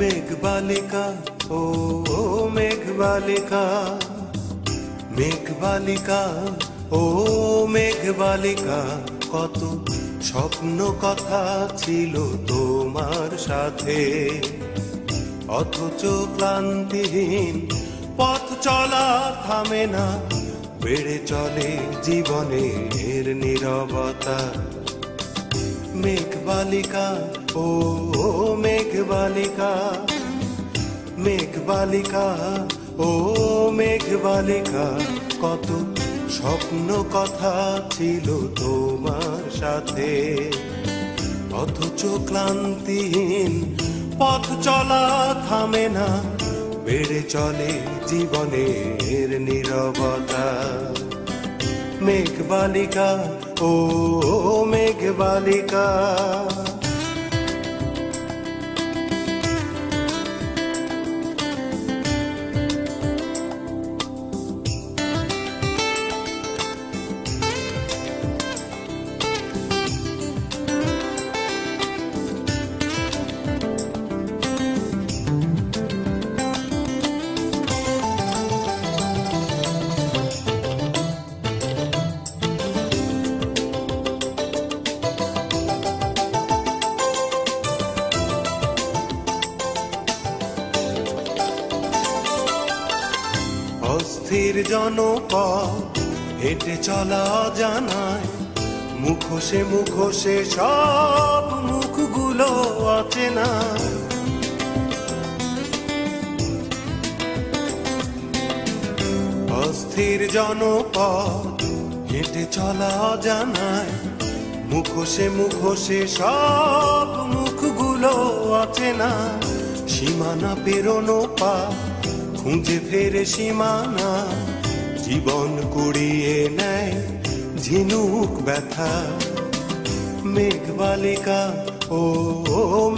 মেঘবালিকা ও মেঘবালিকা মেঘবালিকা ও মেঘবালিকা কত স্বপ্ন কথা ছিল তোমার সাথে। অথচ ক্লান্তিহীন পথ চলা থামে না, বেড়ে চলে জীবনের নীরবতা। মেঘবালিকা ও মেঘবালিকা মেঘবালিকা ও মেঘবালিকা কত স্বপ্ন কথা ছিল তোমার সাথে। অথচ ক্লান্তিহীন পথ চলা থামে না, বেড়ে চলে জীবনের নীরবতা। মেঘবালিকা ও মেঘবালিকা অস্থির জনপদ, হেঁটে চলা জানায় মুখোশে মুখোশে সব মুখগুলো অচেনা। অস্থির জনপদ, হেঁটে চলা জানায় মুখোশে মুখোশে সব মুখগুলো অচেনা। সীমানা পেরোনো পা খুঁজে ফেরে সীমানা, জীবন কুড়িয়ে নেয় ঝিনুক ব্যথা। মেঘবালিকা ও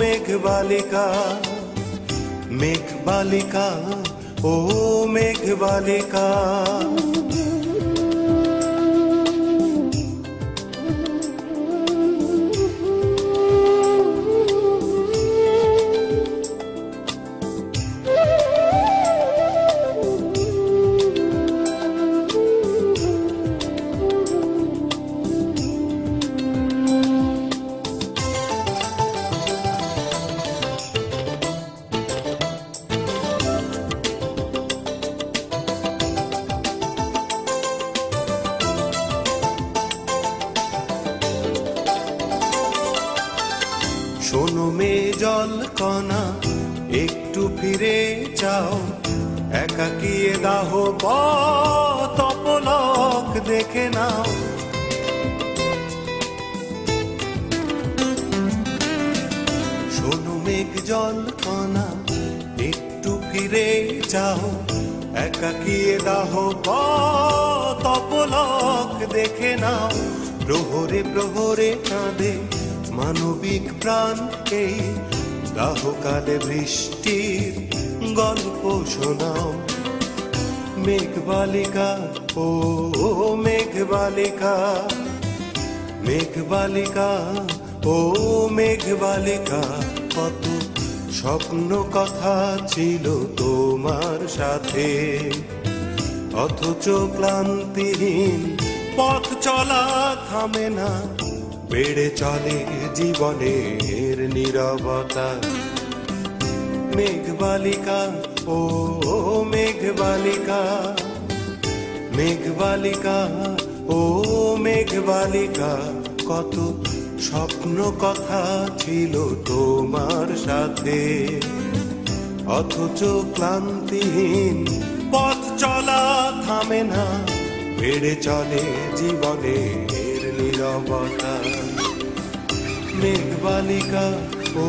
মেঘ বালিকা মেঘ বালিকা, ও মেঘবালিকা শোনো মে জল কণা, একটু ফিরে যাও একাকিয়ে দাহ তপলক দেখে নাও। শোনো মেঘ জল কণা, একটু ফিরে যাও একাকিয়ে দাহ তপলক দেখে নাও। প্রহরে প্রহরে কাঁদে মানবিক প্রাণ এই দাহকালে বৃষ্টির গল্প শোনাও। মেঘবালিকা ও ও মেঘবালিকা মেঘবালিকা, ও মেঘবালিকা, কত স্বপ্ন কথা ছিল তোমার সাথে। অথচ ক্লান্তিহীন পথ চলা থামে না। বেড়ে চলে জীবনের নিরবতা। মেঘবালিকা, ও মেঘবালিকা। মেঘবালিকা, ও, মেঘবালিকা, কত স্বপ্ন কথা ছিল তোমার সাথে। অথচ ক্লান্তিহীন পথ চলা থামে না, বেড়ে চলে জীবনের নীরবতা মেঘবালিকা ও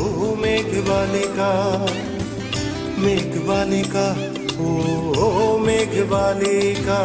ও মেঘবালিকা মেঘবালিকা ও ও মেঘবালিকা